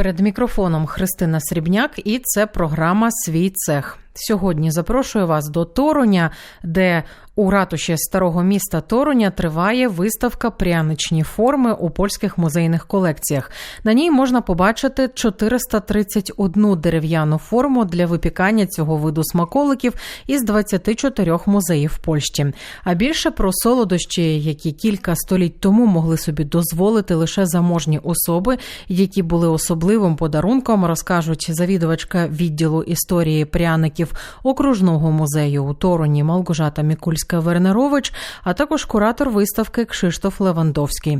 Перед мікрофоном Христина Срібняк, і це програма Свій цех. Сьогодні запрошую вас до Торуня, де у ратуші старого міста Торуня триває виставка пряничні форми у польських музейних колекціях. На ній можна побачити 431 дерев'яну форму для випікання цього виду смаколиків із 24 музеїв Польщі. А більше про солодощі, які кілька століть тому могли собі дозволити лише заможні особи, які були особливим подарунком, розкажуть завідувачка відділу історії пряників окружного музею у Торуні Малгожата Мікульська Вернерович, а також куратор виставки Кшиштоф Левандовський.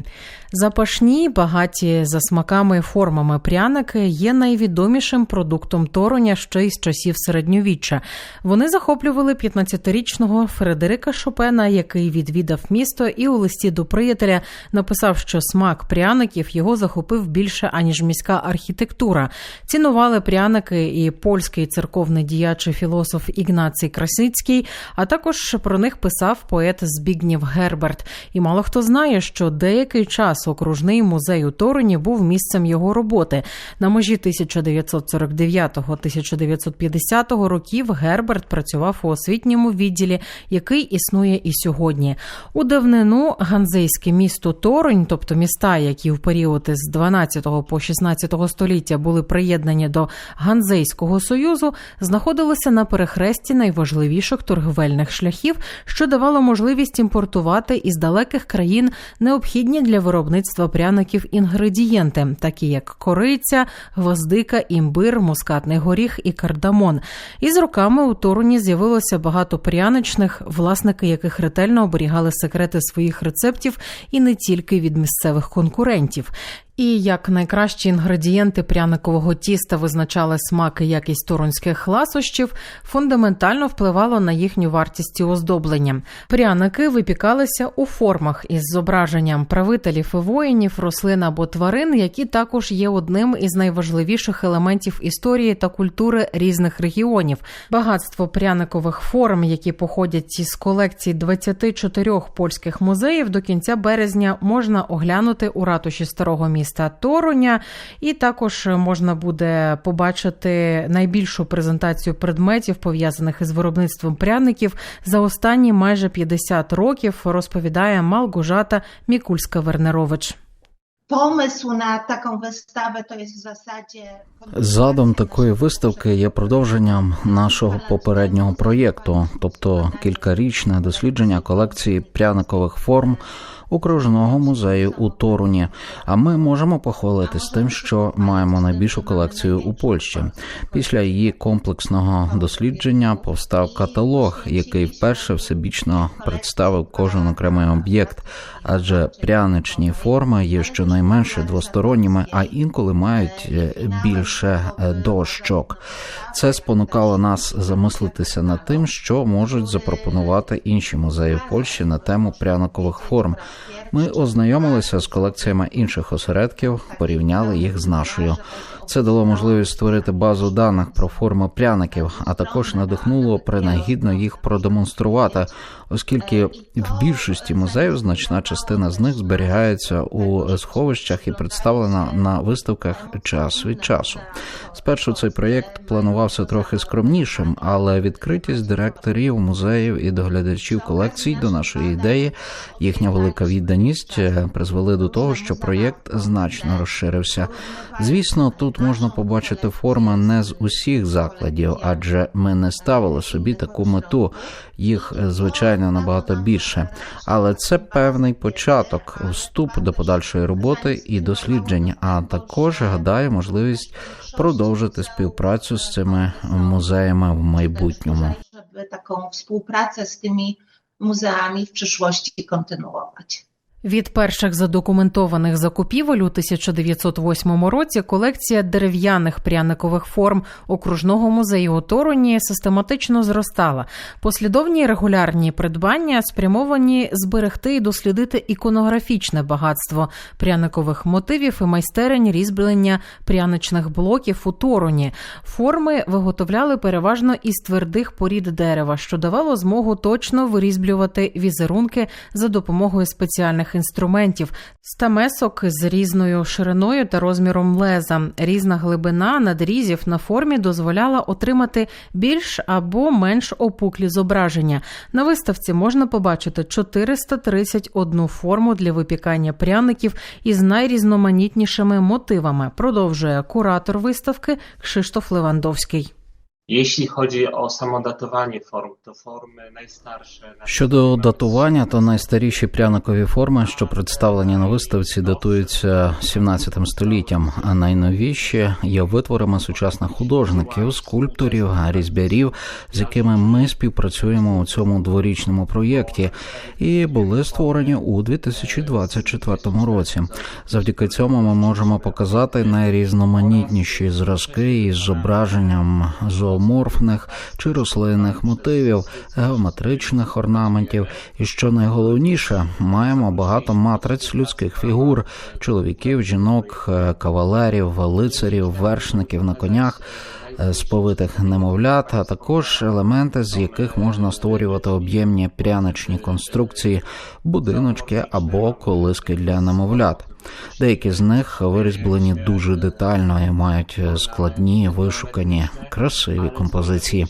Запашні, багаті за смаками і формами пряники є найвідомішим продуктом Торуня ще й з часів середньовіччя. Вони захоплювали 15-річного Фредерика Шопена, який відвідав місто, і у листі до приятеля написав, що смак пряників його захопив більше аніж міська архітектура. Цінували пряники і польський церковний діяч філософ Ігнацій Красицький, а також про них писав поет Збігнів Герберт. І мало хто знає, що деякий час окружний музей у Торуні був місцем його роботи. На межі 1949-1950 років Герберт працював у освітньому відділі, який існує і сьогодні. У давнину ганзейське місто Торонь, тобто міста, які в період із 12 по 16 століття були приєднані до Ганзейського союзу, знаходилося на перехресті найважливіших торговельних шляхів, що давало можливість імпортувати із далеких країн необхідні для виробництва пряників інгредієнти, такі як кориця, гвоздика, імбир, мускатний горіх і кардамон. І з роками у Торуні з'явилося багато пряничних, власники яких ретельно оберігали секрети своїх рецептів і не тільки від місцевих конкурентів. І як найкращі інгредієнти пряникового тіста визначали смак і якість торонських ласощів, фундаментально впливало на їхню вартість і оздоблення. Пряники випікалися у формах із зображенням правителів і воїнів, рослин або тварин, які також є одним із найважливіших елементів історії та культури різних регіонів. Багатство пряникових форм, які походять із колекцій 24 польських музеїв, до кінця березня можна оглянути у ратуші старого міста міста Торуня, і також можна буде побачити найбільшу презентацію предметів, пов'язаних із виробництвом пряників за останні майже 50 років, розповідає Малгужата Мікульська Вернерович. Wystawę to jest w zasadzie. Задум такої виставки є продовженням нашого попереднього проєкту, тобто кількарічне дослідження колекції пряникових форм окружного музею у Торуні. А ми можемо похвалитись тим, що маємо найбільшу колекцію у Польщі. Після її комплексного дослідження повстав каталог, який вперше всебічно представив кожен окремий об'єкт, адже пряничні форми є щонайменше двосторонніми, а інколи мають е, більше е, дощок. Це спонукало нас замислитися над тим, що можуть запропонувати інші музеї в Польщі на тему пряникових форм. Ми ознайомилися з колекціями інших осередків, порівняли їх з нашою. Це дало можливість створити базу даних про форми пряників, а також надихнуло принагідно їх продемонструвати, оскільки в більшості музеїв значна частина з них зберігається у сховищах і представлена на виставках час від часу. Спершу цей проєкт планувався трохи скромнішим, але відкритість директорів музеїв і доглядачів колекцій до нашої ідеї, їхня велика відданість е, призвели до того, що проєкт значно розширився. Звісно, тут можна побачити форми не з усіх закладів, адже ми не ставили собі таку мету. Їх е, звичайно набагато більше, але це певний початок, вступ до подальшої роботи і досліджень. А також гадаю, можливість продовжити співпрацю з цими музеями в майбутньому. Żeby taką współpracę z tymi muzeami w przyszłości kontynuować. Від перших задокументованих закупівель у 1908 році колекція дерев'яних пряникових форм окружного музею у Торуні систематично зростала. Послідовні регулярні придбання спрямовані зберегти і дослідити іконографічне багатство пряникових мотивів і майстерень різьблення пряничних блоків у Торуні. Форми виготовляли переважно із твердих порід дерева, що давало змогу точно вирізблювати візерунки за допомогою спеціальних музейних інструментів, стамесок з різною шириною та розміром леза. Різна глибина надрізів на формі дозволяла отримати більш або менш опуклі зображення. На виставці можна побачити 431 форму для випікання пряників із найрізноманітнішими мотивами. Продовжує куратор виставки Кшиштоф Левандовський. Jeśli chodzi o samo datowanie form, to formy najstarsze. Щодо датування, то найстаріші пряникові форми, що представлені на виставці, датуються 17 століттям, а найновіші є витворами сучасних художників, скульпторів, різьбярів, з якими ми співпрацюємо у цьому дворічному проєкті, і були створені у 2024 році. Завдяки цьому ми можемо показати найрізноманітніші зразки із зображенням зооморфних чи рослинних мотивів, геометричних орнаментів. І що найголовніше, маємо багато матриць людських фігур: чоловіків, жінок, е, кавалерів, лицарів, вершників на конях. е, Сповитих немовлят, а також елементи, з яких можна створювати об'ємні пряничні конструкції, будиночки або колиски для немовлят. Деякі з них вирізблені дуже детально і мають е, складні, вишукані, красиві композиції.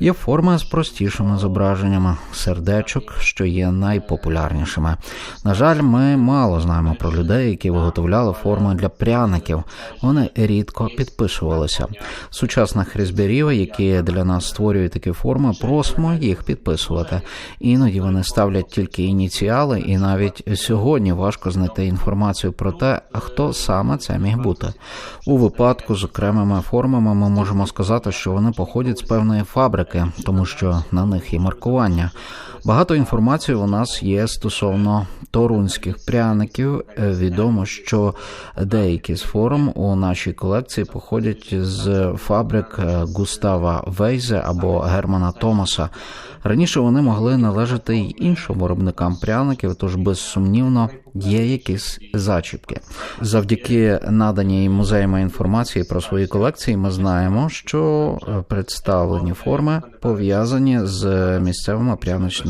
Є форми з простішими зображеннями сердечок, що є найпопулярнішими. На жаль, ми мало знаємо про людей, які виготовляли форми для пряників. Вони рідко підписувалися. Сучасних різбярів, які для нас створюють такі форми, просимо їх підписувати. Іноді вони ставлять тільки ініціали, і навіть сьогодні важко знайти інформацію про те, хто саме це міг бути. У випадку з окремими формами ми можемо сказати, що вони походять з певної фабрики, тому що на них є маркування. Багато інформації у нас є стосовно торунських пряників. Е, Відомо, що деякі з форм у нашій колекції походять з фабрик е, Густава Вейзе або Германа Томаса. Раніше вони могли належати й іншим виробникам пряників, тож безсумнівно є якісь зачіпки. Завдяки наданій музеями інформації про свої колекції, ми знаємо, що е, представлені форми пов'язані з місцевим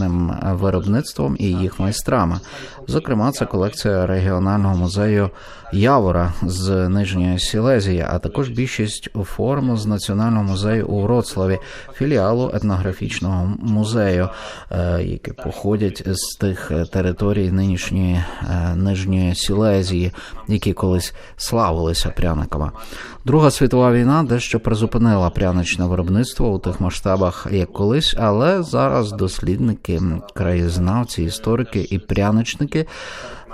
пряничним виробництвом і їх майстрами. Зокрема, це колекція регіонального музею Явора з Нижньої Сілезії, а також більшість форм з національного музею у Вроцлаві, філіалу етнографічного музею, е, які походять з тих територій нинішньої е, Нижньої Сілезії, які колись славилися пряниками. Друга світова війна дещо призупинила пряничне виробництво у тих масштабах, як колись, але зараз дослідники, краєзнавці, історики і пряничники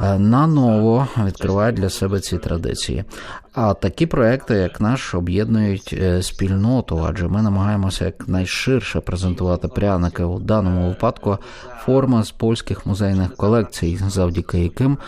е, наново відкривають для себе ці традиції. А такі проекти, як наш, об'єднують е, спільноту, адже ми намагаємося якнайширше презентувати пряники у даному випадку форма з польських музейних колекцій, завдяки яким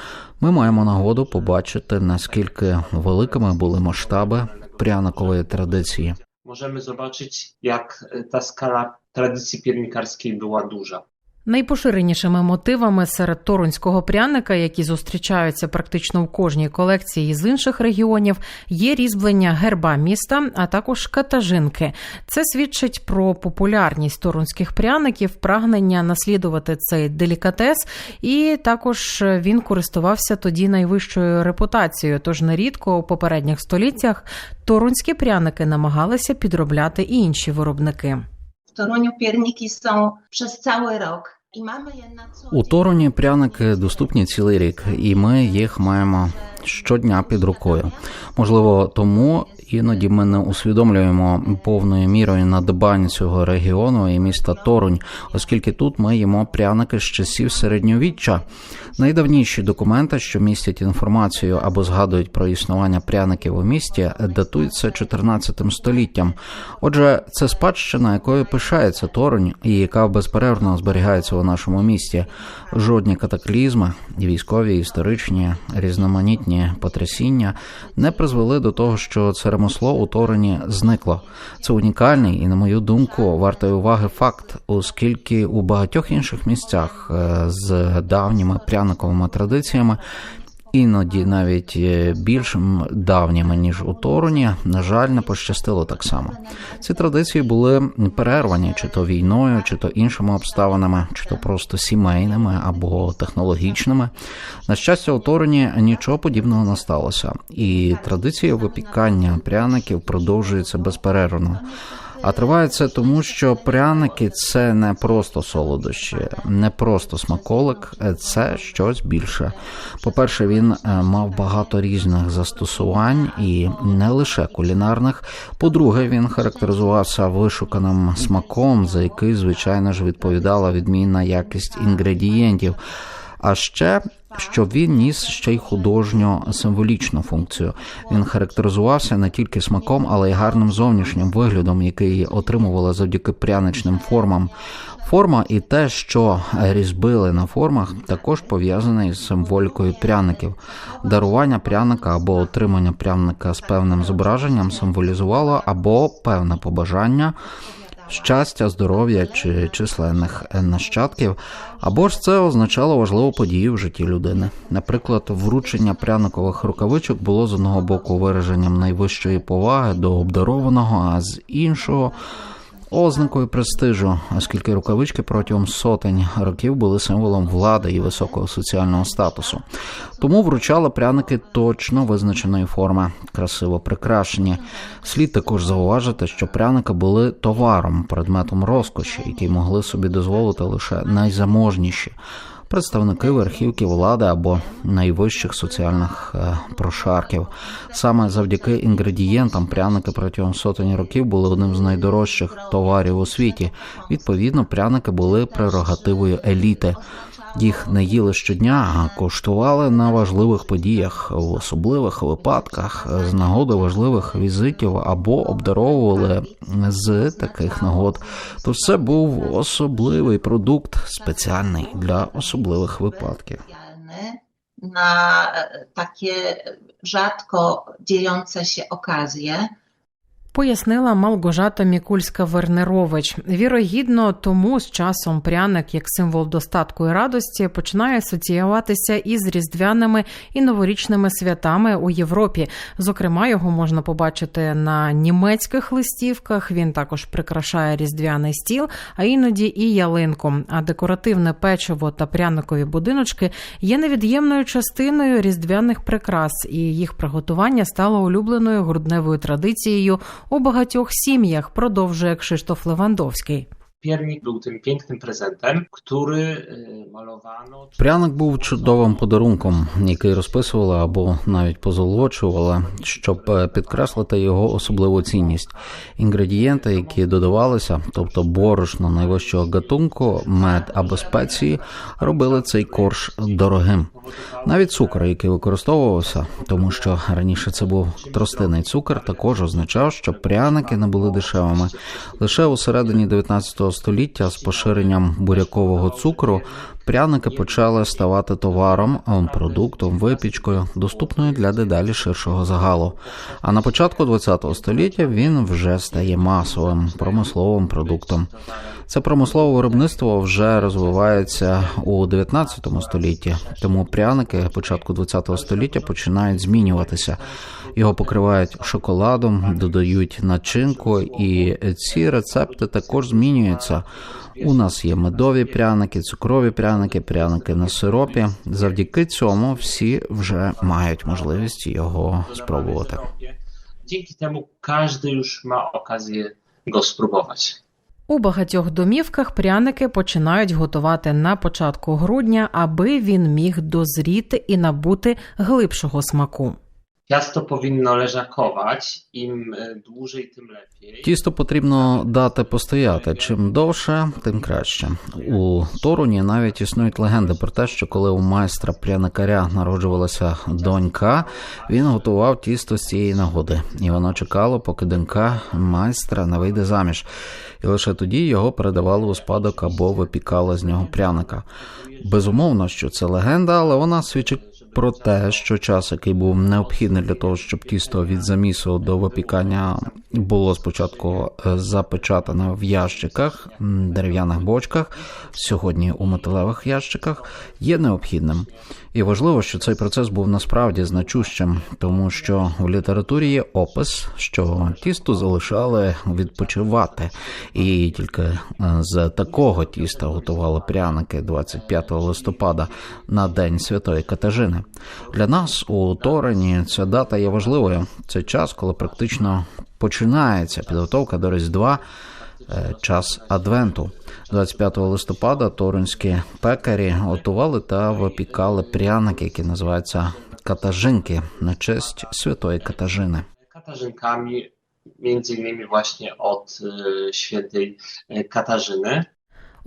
ми маємо нагоду побачити наскільки великими були масштаби пряникової традиції. Możemy zobaczyć, jak e, ta skala tradycji piernikarskiej była duża. Найпоширенішими мотивами серед торунського пряника, які зустрічаються практично в кожній колекції з інших регіонів, є різьблення герба міста, а також катажинки. Це свідчить про популярність торунських пряників, прагнення наслідувати цей делікатес, і також він користувався тоді найвищою репутацією. Тож нерідко у попередніх століттях торунські пряники намагалися підробляти і інші виробники. Toruniu pierniki są przez cały rok У. Торуні пряники доступні цілий рік, і ми їх маємо щодня під рукою. Можливо, тому іноді ми не усвідомлюємо повною мірою надбань цього регіону і міста Торунь, оскільки тут ми їмо пряники з часів середньовіччя. Найдавніші документи, що містять інформацію або згадують про існування пряників у місті, датуються 14 століттям. Отже, це спадщина, якою пишається Торунь, і яка безперервно зберігається у нашому місті. Жодні катаклізми, військові, історичні, різноманітні потрясіння не призвели до того, що це ремесло у Торині зникло. Це унікальний і, на мою думку, вартий уваги факт, оскільки у багатьох інших місцях е, з давніми пряниковими традиціями. Іноді навіть більш давніми ніж у Торуні, на жаль, не пощастило так само. Ці традиції були перервані чи то війною, чи то іншими обставинами, чи то просто сімейними або технологічними. На щастя, у Торуні нічого подібного не сталося, і традиція випікання пряників продовжується безперервно. А триває це тому, що пряники це не просто солодощі, не просто смаколик, це щось більше. По-перше, він е, мав багато різних застосувань і не лише кулінарних. По-друге, він характеризувався вишуканим смаком, за який, звичайно ж, відповідала відмінна якість інгредієнтів. А ще що він ніс ще й художньо символічну функцію. Він характеризувався не тільки смаком, але й гарним зовнішнім виглядом, який отримували завдяки пряничним формам. Форма і те, що різьбили на формах, також пов'язаний з символікою пряників. Дарування пряника або отримання пряника з певним зображенням символізувало або певне побажання щастя, здоров'я чи численних нащадків, або ж це означало важливу подію в житті людини. Наприклад, вручення пряникових рукавичок було з одного боку вираженням найвищої поваги до обдарованого, а з іншого. Ознакою престижу, оскільки рукавички протягом сотень років були символом влади і високого соціального статусу. Тому вручали пряники точно визначеної форми, красиво прикрашені. Слід також зауважити, що пряники були товаром, предметом розкоші, який могли собі дозволити лише найзаможніші. Представники верхівки влади або найвищих соціальних е, прошарків. Саме завдяки інгредієнтам пряники протягом сотень років були одним з найдорожчих товарів у світі. Відповідно, пряники були прерогативою еліти. Їх не їли щодня, а коштували на важливих подіях, в особливих випадках, з нагоди важливих візитів або обдаровували з таких нагод. Тож це був особливий продукт, спеціальний для особливих випадків. e, takie rzadko dziejące się okazje. Пояснила Малгожата Мікульська Вернерович. Вірогідно, тому з часом пряник, як символ достатку і радості, починає асоціюватися із різдвяними і новорічними святами у Європі. Зокрема, його можна побачити на німецьких листівках. Він також прикрашає різдвяний стіл, а іноді і ялинку. А декоративне печиво та пряникові будиночки є невід'ємною частиною різдвяних прикрас, і їх приготування стало улюбленою грудневою традицією у багатьох сім'ях, продовжує Кшиштоф Левандовський. Piernik był tym pięknym prezentem, który e, malowano. Пряник був чудовим подарунком, який розписували або навіть позолочували, щоб е, підкреслити його особливу цінність. Інгредієнти, які додавалися, тобто борошно найвищого гатунку, мед або спеції, робили цей корж дорогим. Навіть цукор, який використовувався, тому що раніше це був тростинний цукор, також означав, що пряники не були дешевими. Лише у середині 19 століття з поширенням бурякового цукру пряники почали ставати товаром, продуктом, випічкою, доступною для дедалі ширшого загалу. А на початку ХХ століття він вже стає масовим промисловим продуктом. Це промислове виробництво вже розвивається у 19 столітті, тому пряники початку 20 століття починають змінюватися. Його покривають шоколадом, додають начинку, і ці рецепти також змінюються. У нас є медові пряники, цукрові пряники, пряники на сиропі. Завдяки цьому всі вже мають можливість його спробувати. Dzięki тому кожен вже має оказію його спробувати. У багатьох домівках пряники починають готувати на початку грудня, аби він міг дозріти і набути глибшого смаку. Powinno leżakować, im e, dłużej, tym lepiej. Тісто потрібно дати постояти. Чим довше, тим краще. У Торуні навіть існують легенди про те, що коли у майстра пряникаря народжувалася донька, він готував тісто з цієї нагоди, і воно чекало, поки донька майстра не вийде заміж. І лише тоді його передавали у спадок або випікали з нього пряника. Безумовно, що це легенда, але вона свідчить про те, що час, який був необхідний для того, щоб тісто від замісу до випікання було спочатку е, запечатане в ящиках, дерев'яних бочках, сьогодні у металевих ящиках, є необхідним. І важливо, що цей процес був насправді значущим, тому що у літературі є опис, що тісто залишали відпочивати, і тільки е, з такого тіста готували пряники 25 листопада на День Святої Катажини. Для нас у Торені ця дата є важливою. Це час, коли практично починається підготовка до Різдва. е, Час Адвенту 25 листопада торинські пекарі готували та випікали пряники, які називаються катажинки на честь святої Катажини. Katarzynkami, między innymi właśnie od świętej Katarzyny.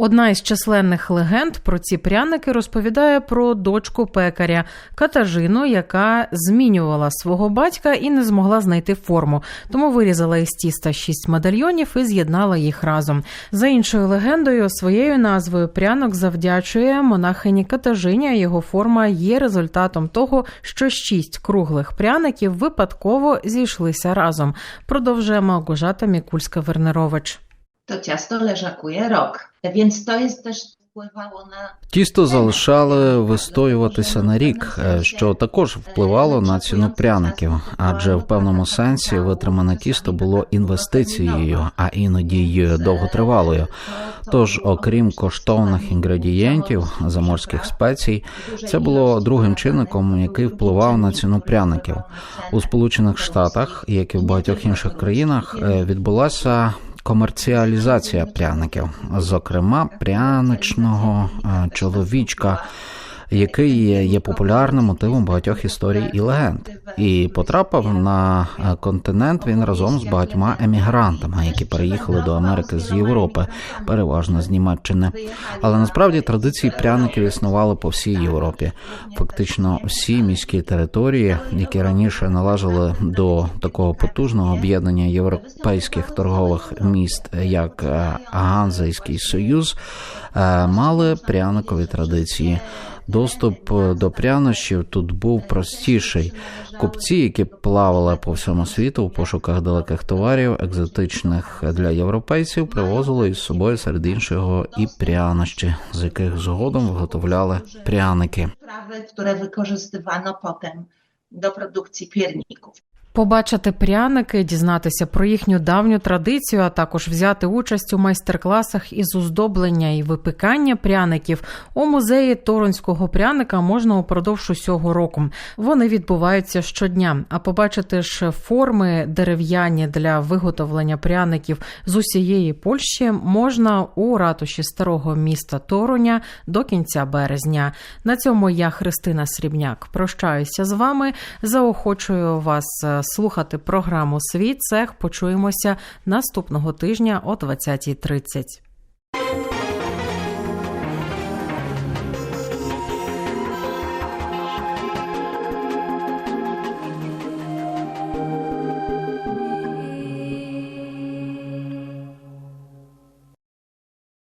Одна із численних легенд про ці пряники розповідає про дочку пекаря Катажину, яка змінювала свого батька і не змогла знайти форму, тому вирізала із тіста шість медальйонів і з'єднала їх разом. За іншою легендою, своєю назвою прянок завдячує монахині Катажині. а Його форма є результатом того, що шість круглих пряників випадково зійшлися разом. Продовжує Малгожата Мікульська Вернерович. To ciasto leżakuje rok, więc to jest też Тісто залишали вистоюватися на рік, що також впливало на ціну пряників, адже в певному сенсі витримане тісто було інвестицією, а іноді й довготривалою. Тож, окрім коштовних інгредієнтів заморських спецій, це було другим чинником, який впливав на ціну пряників. У Сполучених Штатах, як і в багатьох інших країнах, відбулася комерціалізація пряників, зокрема пряничного е, чоловічка, який є- популярним мотивом багатьох історій і легенд, і потрапив на е, континент він разом з багатьма емігрантами, які переїхали до Америки з Європи, переважно з Німеччини. Але насправді традиції пряників існували по всій Європі. Фактично, всі міські території, які раніше належали до такого потужного об'єднання європейських торгових міст, як е, Ганзейський Союз, е, мали пряникові традиції. Доступ е, до прянощів тут був простіший. Купці, які плавали по всьому світу у пошуках далеких товарів, екзотичних для європейців, привозили із собою серед іншого і прянощі, з яких згодом виготовляли пряники. prawy, które wykorzystywano до продукції pierników. Побачити пряники, дізнатися про їхню давню традицію, а також взяти участь у майстер-класах із оздоблення і випікання пряників у музеї Торонського пряника можна упродовж усього року. Вони відбуваються щодня. А побачити ж форми дерев'яні для виготовлення пряників з усієї Польщі можна у ратуші старого міста Тороня до кінця березня. На цьому я Христина Срібняк. Прощаюся з вами. Заохочую вас е, слухати програму Свій цех. Почуємося наступного тижня о 20.30.